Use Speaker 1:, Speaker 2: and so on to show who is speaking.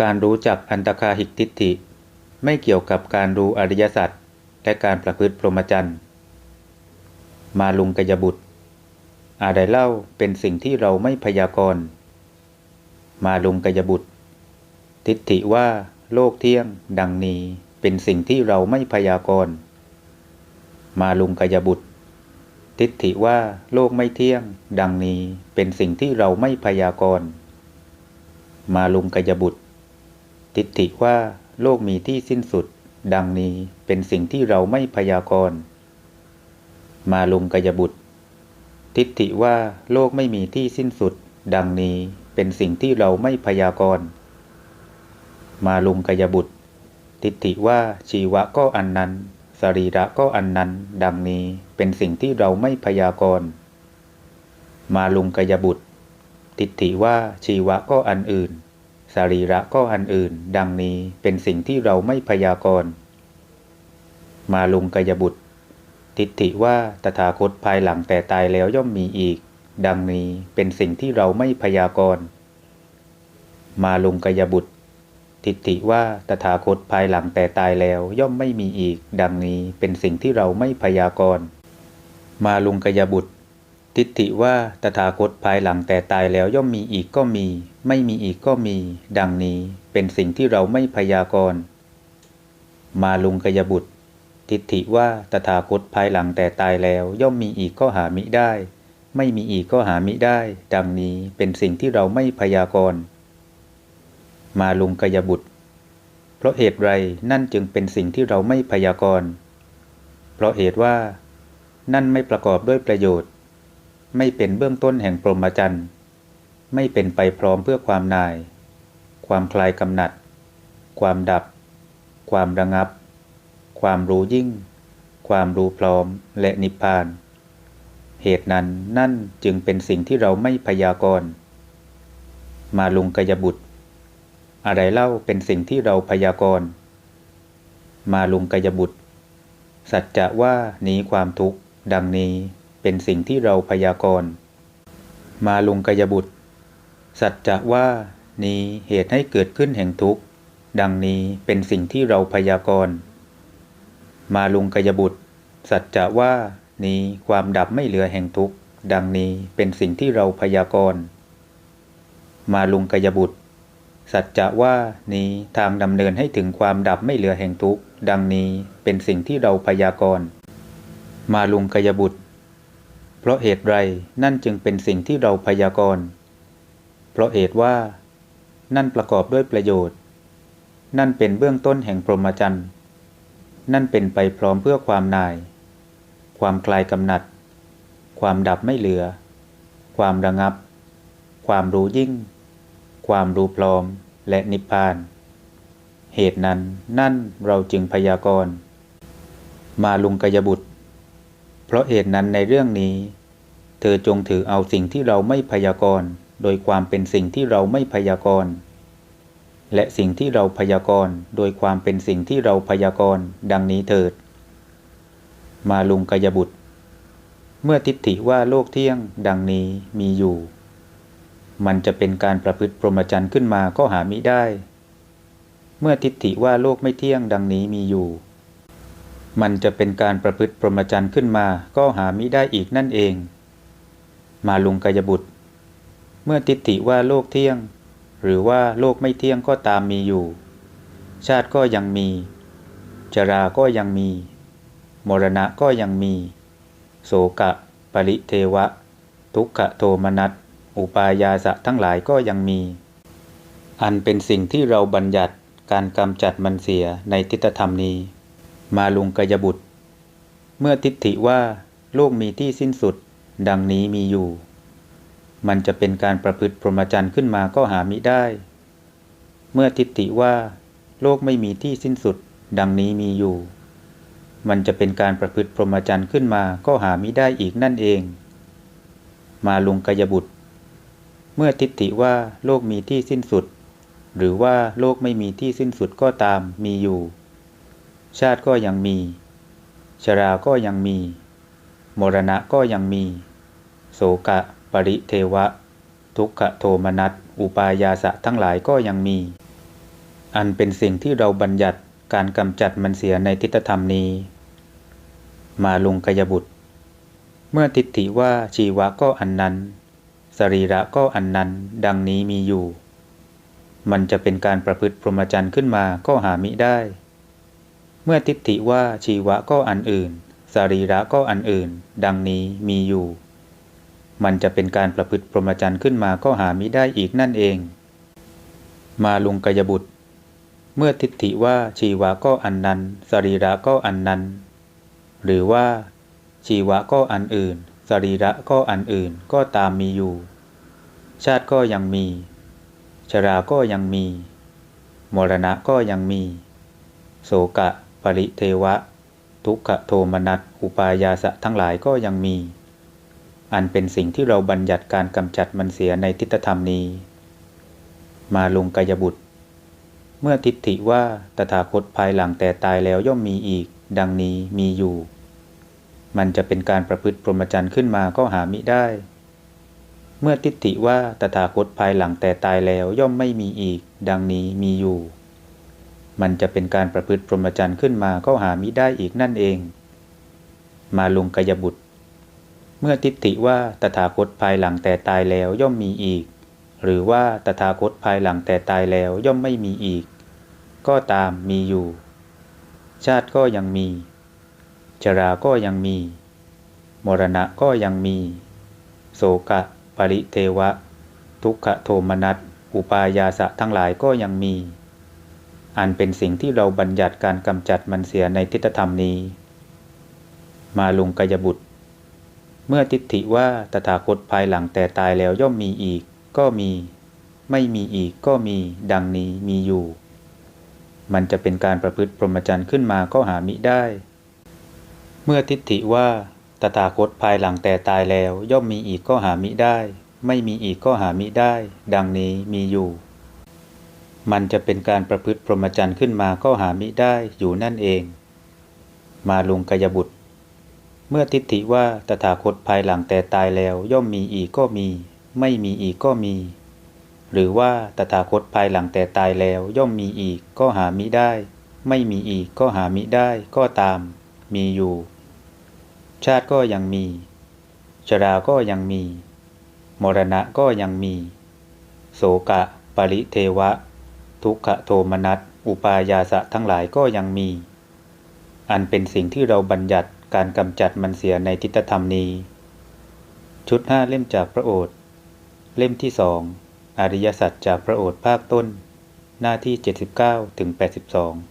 Speaker 1: การรู้จักอันตคาหิกทิฏฐิ ไม่เกี่ยวกับการรู้อริยสัจและการประพฤติพรหมจรรย์ มาลุงกยบุตร อะไรเล่าเป็นสิ่งที่เราไม่พยากรณ์ มาลุงกยบุตร ทิฏฐิว่าโลกเที่ยง ดังนี้เป็นสิ่งที่เราไม่พยากรณ์ มาลุงกยบุตร ทิฏฐิว่าโลกไม่เที่ยง ดังนี้เป็นสิ่งที่เราไม่พยากรณ์ มาลุงกยบุตร ทิฏฐิว่าโลกมีที่สิ้นสุด ดังนี้เป็นสิ่งที่เราไม่พยากรณ์ มาลุงกยบุตร ทิฏฐิว่าโลกไม่มีที่สิ้นสุด ดังนี้เป็นสิ่งที่เราไม่พยากรณ์ มาลุงกยบุตร ทิฏฐิว่าชีวะก็อันนั้นสรีระก็อันนั้น ดังนี้เป็นสิ่งที่เราไม่พยากรณ์ มาลุงกยบุตร ทิฏฐิว่าชีวะก็อันอื่น สรีระก็อันอื่น ดังนี้เป็นสิ่งที่เราไม่พยากรณ์มาลุงกยบุตร ทิฏฐิว่าตถาคตภายหลังแต่ตายแล้วย่อมมีอีก ดังนี้เป็นสิ่งที่เราไม่พยากรณ์มาลุงกยบุตร ทิฏฐิว่าตถาคตภายหลังแต่ตายแล้วย่อมไม่มีอีก ดังนี้เป็นสิ่งที่เราไม่พยากรณ์มาลุงกยบุตร ทิฏฐิว่าตถาคตภายหลังแต่ตายแล้วย่อมมีอีกก็มี ไม่มีอีกก็มี ดังนี้เป็นสิ่งที่เราไม่พยากรณ์มาลุงกยบุตร ทิฏฐิว่าตถาคตภายหลังแต่ตายแล้วย่อมมีอีกก็หามิได้ ไม่มีอีกก็หามิได้ ดังนี้เป็นสิ่งที่เราไม่พยากรณ์มาลุงกยบุตร เพราะเหตุไรนั่นจึงเป็นสิ่งที่เราไม่พยากรณ์เพราะเหตุว่า นั่นไม่ประกอบด้วยประโยชน์ ไม่เป็นเบื้องต้นแห่งปรหมจรรย์ไม่เป็นไปพร้อมเพื่อความนาย ความคลายกำหนัด ความดับ ความระงับ ความรู้ยิ่ง ความรู้พร้อมและนิพพาน เหตุนั้นนั่นจึงเป็นสิ่งที่เราไม่พยากรณ์มาลุงกยบุตร อะไรเล่าเป็นสิ่งที่เราพยากรณ์มาลุงกยบุตร สัจจะว่าหนีความทุกข์ดังนี้ เป็นสิ่งที่เราพยากรณ์ มาลุงกยบุตร สัจจะว่านี้เหตุให้เกิดขึ้นแห่งทุกข์ ดังนี้เป็นสิ่งที่เราพยากรณ์ มาลุงกยบุตร สัจจะว่านี้ความดับไม่เหลือแห่งทุกข์ ดังนี้เป็นสิ่งที่เราพยากรณ์ มาลุงกยบุตร สัจจะว่านี้ทางดำเนินให้ถึงความดับไม่เหลือแห่งทุกข์ ดังนี้เป็นสิ่งที่เราพยากรณ์ มาลุงกยบุตร เพราะเหตุไรนั่นจึงเป็นสิ่งที่เราพยากรณ์ เพราะเหตุว่า นั่นประกอบด้วยประโยชน์ นั่นเป็นเบื้องต้นแห่งพรหมจรรย์ นั่นเป็นไปพร้อมเพื่อความนาย ความคลายกำหนัด ความดับไม่เหลือ ความระงับ ความรู้ยิ่ง ความรู้พร้อมและนิพพาน เหตุนั้นนั่นเราจึงพยากรณ์ มาลุงกยบุตร เพราะเหตุนั้นในเรื่องนี้ เธอจงถือเอาสิ่งที่เราไม่พยากรณ์ โดยความเป็นสิ่งที่เราไม่พยากรณ์ และสิ่งที่เราพยากรณ์ โดยความเป็นสิ่งที่เราพยากรณ์ ดังนี้เถิด มาลุงกยบุตร เมื่อทิฏฐิว่าโลกเที่ยง ดังนี้มีอยู่ มันจะเป็นการประพฤติพรหมจรรย์ขึ้นมาก็หามิได้ เมื่อทิฏฐิว่าโลกไม่เที่ยงดังนี้มีอยู่ มันจะเป็นการประพฤติพรหมจรรย์ขึ้นมาก็หามิได้อีกนั่นเอง มาลุงกายบุตร เมื่อทิฏฐิว่าโลกเที่ยง หรือว่าโลกไม่เที่ยงก็ตามมีอยู่ ชาติก็ยังมี จราก็ยังมี มรณะก็ยังมี โสกะ ปริเทวะ ทุกขโทมนัสอุปายาสะทั้งหลายก็ยังมี อันเป็นสิ่งที่เราบัญญัติการกำจัดมันเสียในทิฏฐธรรมนี้ มาลุงกยบุตร เมื่อทิฏฐิว่าโลกมีที่สิ้นสุด ดังนี้มีอยู่ มันจะเป็นการประพฤติพรหมจรรย์ขึ้นมาก็หามิได้ เมื่อทิฏฐิว่า โลกไม่มีที่สิ้นสุด ดังนี้มีอยู่ มันจะเป็นการประพฤติพรหมจรรย์ขึ้นมาก็หามิได้อีกนั่นเอง มาลุงกยบุตร เมื่อทิฏฐิว่าโลกมีที่สิ้นสุด หรือว่าโลกไม่มีที่สิ้นสุดก็ตามมีอยู่ ชาติก็ยังมี ชราก็ยังมี มรณะก็ยังมี โสกะ ปริเทวะ ทุกขโทมนัส อุปายาสะทั้งหลายก็ยังมี อันเป็นสิ่งที่เราบัญญัติการกำจัดมันเสียในทิฏฐธรรมนี้ มาลุงกยบุตร เมื่อทิฏฐิว่าชีวะก็อันนั้น สรีระก็อันนั้น ดังนี้มีอยู่ มันจะเป็นการประพฤติพรหมจรรย์ขึ้นมาก็หามิได้ มื่อทิฏฐิว่าชีวะก็อันอื่น สรีระก็อันอื่น ดังนี้มีอยู่ มันจะเป็นการประพฤติพรหมจรรย์ขึ้นมาก็หามิได้อีกนั่นเอง มาลุงกยบุตร เมื่อทิฏฐิว่าชีวะก็อันนั้น สรีระก็อันนั้น หรือว่า ชีวะก็อันอื่น สรีระก็อันอื่นก็ตามมีอยู่ ชาติก็ยังมี ชราก็ยังมี มรณะก็ยังมี โสกะ ปริเทวะ ทุกขโทมนัสอุปายาสะทั้งหลายก็ยังมี อันเป็นสิ่งที่เราบัญญัติการกำจัดมันเสียในทิฏฐธรรมนี้ มาลุงกายบุตร เมื่อทิฏฐิว่าตถาคตภายหลังแต่ตายแล้วย่อมมีอีก ดังนี้มีอยู่ มันจะเป็นการประพฤติพรหมจรรย์ขึ้นมาก็หามิได้ เมื่อทิฏฐิว่าตถาคตภายหลังแต่ตายแล้วย่อมไม่มีอีก ดังนี้มีอยู่ มันจะเป็นการประพฤติพรหมจรรย์ขึ้นมาก็หามิได้อีกนั่นเอง มาลุงกายบุตร เมื่อทิฏฐิว่าตถาคตภายหลังแต่ตายแล้วย่อมมีอีก หรือว่าตถาคตภายหลังแต่ตายแล้วย่อมไม่มีอีก ก็ตามมีอยู่ ชาติก็ยังมี ชราก็ยังมี มรณะก็ยังมี โสกะ ปริเทวะ ทุกขโทมนัสอุปายาสะทั้งหลายก็ยังมี อันเป็นสิ่งที่เราบัญญัติการกำจัดมันเสียในทิฏฐธรรมนี้ มาลุงกายบุตร เมื่อทิฏฐิว่าตถาคตภายหลังแต่ตายแล้วย่อมมีอีก ก็มี ไม่มีอีกก็มี ดังนี้มีอยู่ มันจะเป็นการประพฤติพรหมจรรย์ขึ้นมาก็หามิได้ เมื่อทิฏฐิว่าตถาคตภายหลังแต่ตายแล้ว ย่อมมีอีกก็หามิได้ ไม่มีอีกก็หามิได้ ดังนี้มีอยู่ มันจะเป็นการประพฤติพรหมจรรย์ขึ้นมาก็หามิได้อยู่นั่นเอง มาลุงกายบุตร เมื่อทิฏฐิว่าตถาคตภายหลังแต่ตายแล้วย่อมมีอีกก็มี ไม่มีอีกก็มี หรือว่าตถาคตภายหลังแต่ตายแล้วย่อมมีอีกก็หามิได้ ไม่มีอีกก็หามิได้ก็ตาม มีอยู่ ชาติก็ยังมี ชราก็ยังมี มรณะก็ยังมี โสกะ ปริเทวะ ทุกขโทมนัสอุปายาสะทั้งหลายก็ยังมี อันเป็นสิ่งที่เราบัญญัติการกำจัดมันเสียในทิฏฐธรรมนี้ ชุดห้าเล่มจากพระโอษฐ์เล่มที่สองอริยสัจจากพระโอษฐ์ภาคต้น หน้าที่ 79ถึง82